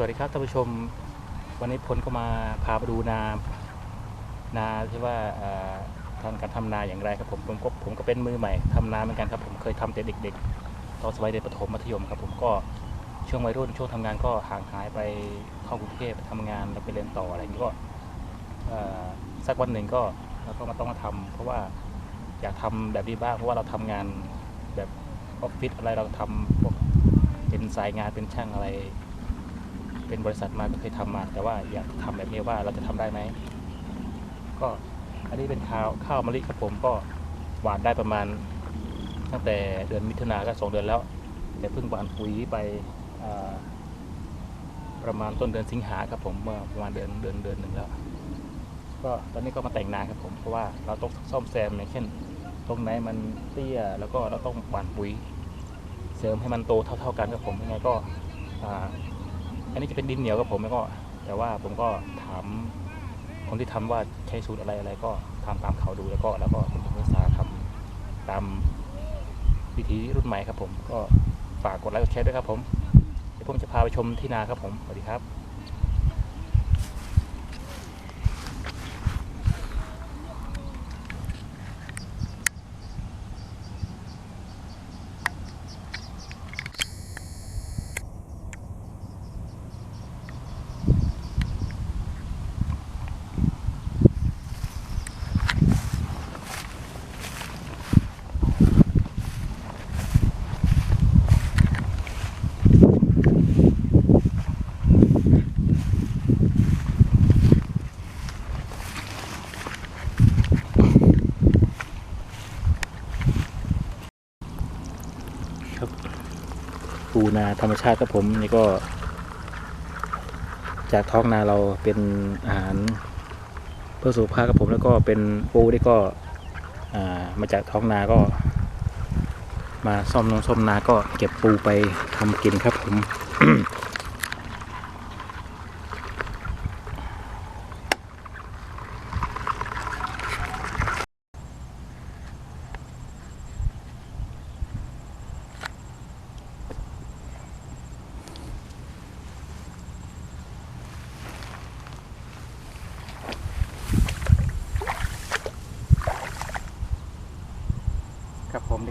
วัสดีครับท่านผู้ชมวันนี้พลก็มาพาไปดูนา นาที่ว่าทำการทำนาอย่างไรครับผมผมก็ผมก็เป็นมือใหม่ทำนาเหมือนกันครับ ผมเคยทำแต่เด็ก ๆ ตอนสมัยเด็กประถมมัธยมครับ ผมก็ช่วงวัยรุ่นช่วงทำงานก็ห่างหายไปเข้ากรุงเทพไปทำงานแล้วไปเรียนต่ออะไรอย่างนี้ก็สักวันหนึ่งก็เราก็มาต้องมาทำเพราะว่าอยากทำแบบนี้บ้างเพราะว่าเราทำงานแบบออฟฟิศอะไรเราทำพวกเป็นสายงานเป็นช่างอะไร เป็นบริษัทมาก็เคยทำมา แต่ว่าอยากทำแบบนี้ว่าเราจะทำได้ไหมก็อันนี้เป็นข้าวข้าวมะลิครับผมก็หวานได้ประมาณ ตั้งแต่เดือนมิถุนาก็สองเดือนแล้วแต่เพิ่งหวานปุ๋ยไปประมาณต้นเดือนสิงหาครับผมเมื่อประมาณเดือนเดือนเดือนหนึ่งแล้ว ก็ตอนนี้ก็มาแต่งนาครับผมเพราะว่าเราต้องซ่อมแซมอย่างเช่น ตรงไหนมันเตี้ยแล้วก็เราต้องหวานปุ๋ย เสริมให้มันโตเท่า ๆกันครับผมยังไงก็ อันนี้จะเป็นดินเหนียวกับผมแล้วก็ แต่ว่าผมก็ถามคนที่ทำว่าใช้สูตรอะไรอะไรก็ทำตามเขาดูแล้วก็ แล้วก็ผมจะศึกษาทำตามวิธีรุ่นใหม่ครับผม ก็ฝากกดไลค์กดแชร์ด้วยครับผมเดี๋ยวผมจะพาไปชมที่นาครับผมสวัสดีครับ ปูนาธรรมชาติครับผมนี่ก็ จากท้องนาเราเป็นอาหารเพื่อสุขภาพครับผมแล้วก็เป็นปูที่ก็ามาจากท้องนาก็ มาซ่อมนงซ่อมนาก็เก็บปูไปทำกินครับผม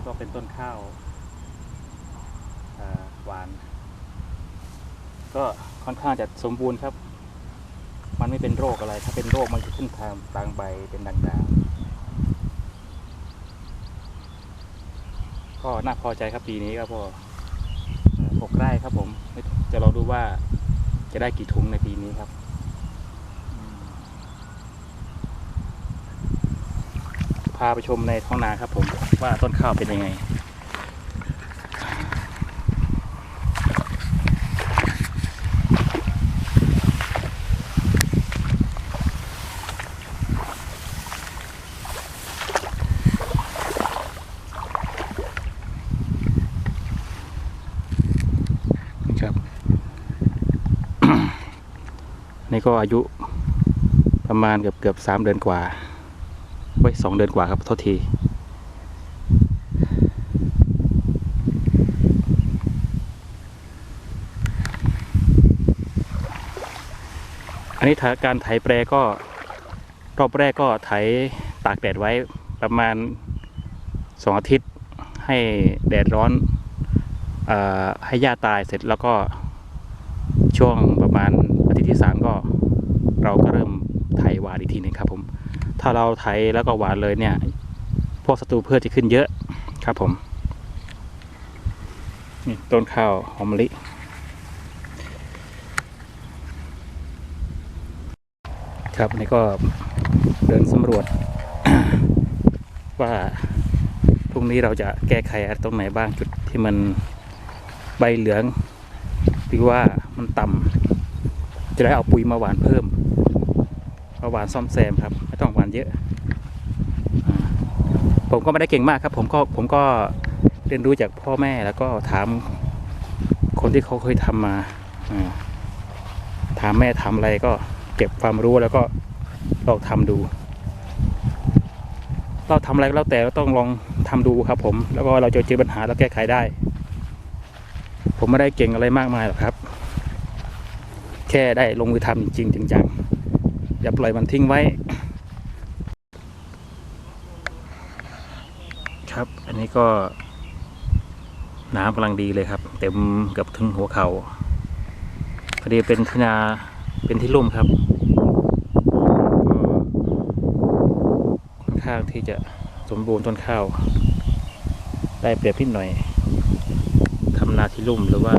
ก็เป็นต้นข้าวหวาน ก็ค่อนข้างจะสมบูรณ์ครับ มันไม่เป็นโรคอะไร ถ้าเป็นโรคมันจะขึ้นทางตางใบเป็นด่างๆ ก็น่าพอใจครับปีนี้ครับพ่อหกไร่ครับผมจะลองดูว่าจะได้กี่ถุงในปีนี้ครับอืม พาไปชมในท้องนาครับผมว่าต้นข้าวเป็นยังไงครับนี่ก็อายุประมาณเกือบเกือบสามเดือนกว่า ไว้สองเดือนกว่าครับโทษทีอันนี้การไถแปรก็รอบแรกก็ไถตากแดดไว้ประมาณสองอาทิตย์ ให้แดดร้อนอให้หญ้าตายเสร็จแล้วก็ช่วงประมาณอาทิตย์ที่สามก็เราก็เริ่มไถวานอีกทีหนึ่งครับผม ถ้าเราไถแล้วก็หวานเลยเนี่ย พวกศัตรูพืชจะขึ้นเยอะครับผมนี่ต้นข้าวหอมมะลิครับนี่ก็เดินสำรวจ ว่าพรุ่งนี้เราจะแก้ไขตรงไหนบ้างจุดที่มันใบเหลืองหรือว่ามันต่ำจะได้เอาปุ๋ยมาหวานเพิ่ม หวานซ่อมแซมครับ ไม่ต้องหวานเยอะ ผมก็ไม่ได้เก่งมากครับ ผมก็ผมก็เรียนรู้จากพ่อแม่แล้วก็ถามคนที่เขาเคยทำมาอ่าถามแม่ทำอะไรก็เก็บความรู้แล้วก็ลองทำดู เราทำอะไรก็แล้วแต่เราต้องลองทำดูครับ ผม แล้วก็เราจะเจอปัญหาแล้วแก้ไขได้ ผมไม่ได้เก่งอะไรมากมายหรอกครับ แค่ได้ลงมือทำจริงๆจริงจัง อย่าปล่อยมันทิ้งไว้ ครับ อันนี้ก็ น้ำกำลังดีเลยครับ เต็มเกือบถึงหัวเขา่าพอดีเป็นที่นาเป็นที่ลุ่มครับค่อนข้างที่จะสมบูรณ์ต้นข้าว ได้เปรียบนิดหน่อยทำนาที่ลุ่มหรือว่า